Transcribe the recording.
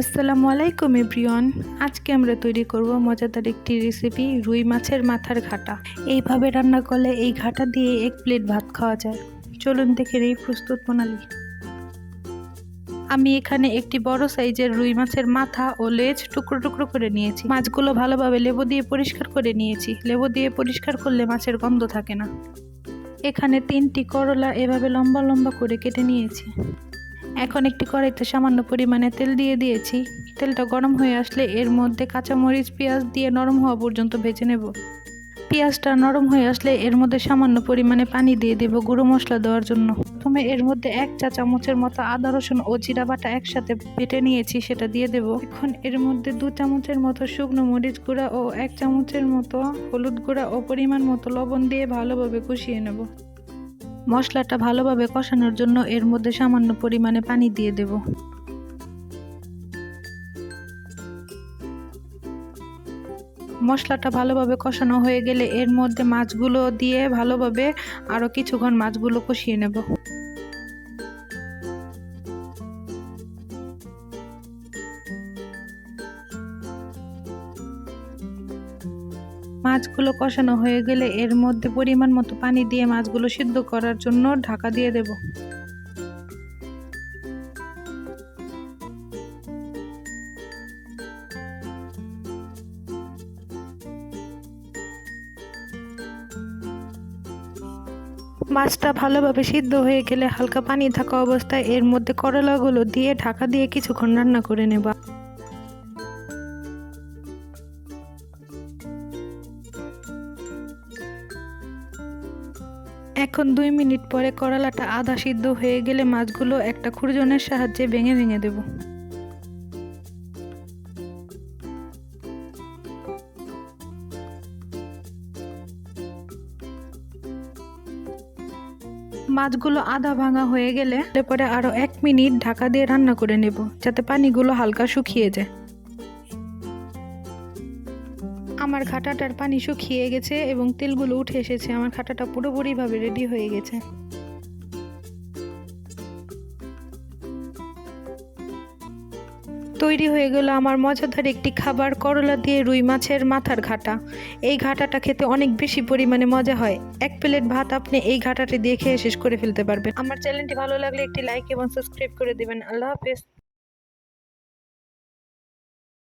আসসালামু আলাইকুম এভরিওয়ান। আজকে আমরা তৈরি করব মজাদার একটি রেসিপি, রুই মাছের মাথার ঘাটা। এইভাবে রান্না করলে এই ঘাটা দিয়ে এক প্লেট ভাত খাওয়া যায়। চলুন দেখে এই প্রস্তুত প্রণালী। আমি এখানে একটি বড় সাইজের রুই মাছের মাথা ও লেজ টুকরো টুকরো করে নিয়েছি। মাছগুলো ভালোভাবে লেবু দিয়ে পরিষ্কার করে নিয়েছি। লেবু দিয়ে পরিষ্কার করলে মাছের গন্ধ থাকে না। এখানে তিনটি করলা এভাবে লম্বা লম্বা করে কেটে নিয়েছি। এখন একটি কড়াইতে সামান্য পরিমাণে তেল দিয়ে দিয়েছি। তেলটা গরম হয়ে আসলে এর মধ্যে কাঁচামরিচ, পেঁয়াজ দিয়ে নরম হওয়া পর্যন্ত ভেজে নেব। পেঁয়াজটা নরম হয়ে আসলে এর মধ্যে সামান্য পরিমাণে পানি দিয়ে দেব গুঁড়ো মশলা দেওয়ার জন্য। প্রথমে এর মধ্যে এক চা চামচের মতো আদা, রসুন ও জিরা বাটা একসাথে বেটে নিয়েছি, সেটা দিয়ে দেব। এখন এর মধ্যে দু চামচের মতো শুকনো মরিচ গুঁড়া ও এক চামচের মতো হলুদ গুঁড়া ও পরিমাণ মতো লবণ দিয়ে ভালোভাবে কষিয়ে নেব। মশলাটা ভালোভাবে কষানোর জন্য এর মধ্যে সামান্য পরিমাণে পানি দিয়ে দেব। মশলাটা ভালোভাবে কষানো হয়ে গেলে এর মধ্যে মাছগুলো দিয়ে ভালোভাবে আরও কিছুক্ষণ মাছগুলো কষিয়ে নেব। মাছগুলো কষানো হয়ে গেলে এর মধ্যে পরিমাণ মতো পানি দিয়ে মাছগুলো সিদ্ধ করার জন্য ঢাকা দিয়ে দেব। মাছটা ভালোভাবে সিদ্ধ হয়ে গেলে হালকা পানি থাকা অবস্থায় এর মধ্যে করলাগুলো দিয়ে ঢাকা দিয়ে কিছুক্ষণ রান্না করে নেবা। এখন দুই মিনিট পরে করলাটা আধা সিদ্ধ হয়ে গেলে মাছগুলো একটা খুরজনের সাহায্যে ভেঙে ভেঙে দেব। মাছগুলো আধা ভাঙা হয়ে গেলে পরে আরও এক মিনিট ঢাকা দিয়ে রান্না করে নেব, যাতে পানিগুলো হালকা শুকিয়ে যায়। আমার খাটাটার পানি শুকিয়ে গেছে এবং তেলগুলো উঠে এসেছে। আমার খাটাটা পুরোপুরিভাবে রেডি হয়ে গেছে। তৈরি হয়ে গেল আমার মজাদার একটি খাবার, করলা দিয়ে রুই মাছের মাথার ঘাটা। এই ঘাটাটা খেতে অনেক বেশি পরিমাণে মজা হয়। এক প্লেট ভাত আপনি এই ঘাটাটি দিয়ে খেয়ে শেষ করে ফেলতে পারবেন। আমার চ্যানেলটি ভালো লাগলে একটি লাইক এবং সাবস্ক্রাইব করে দেবেন। আল্লাহ হাফেজ।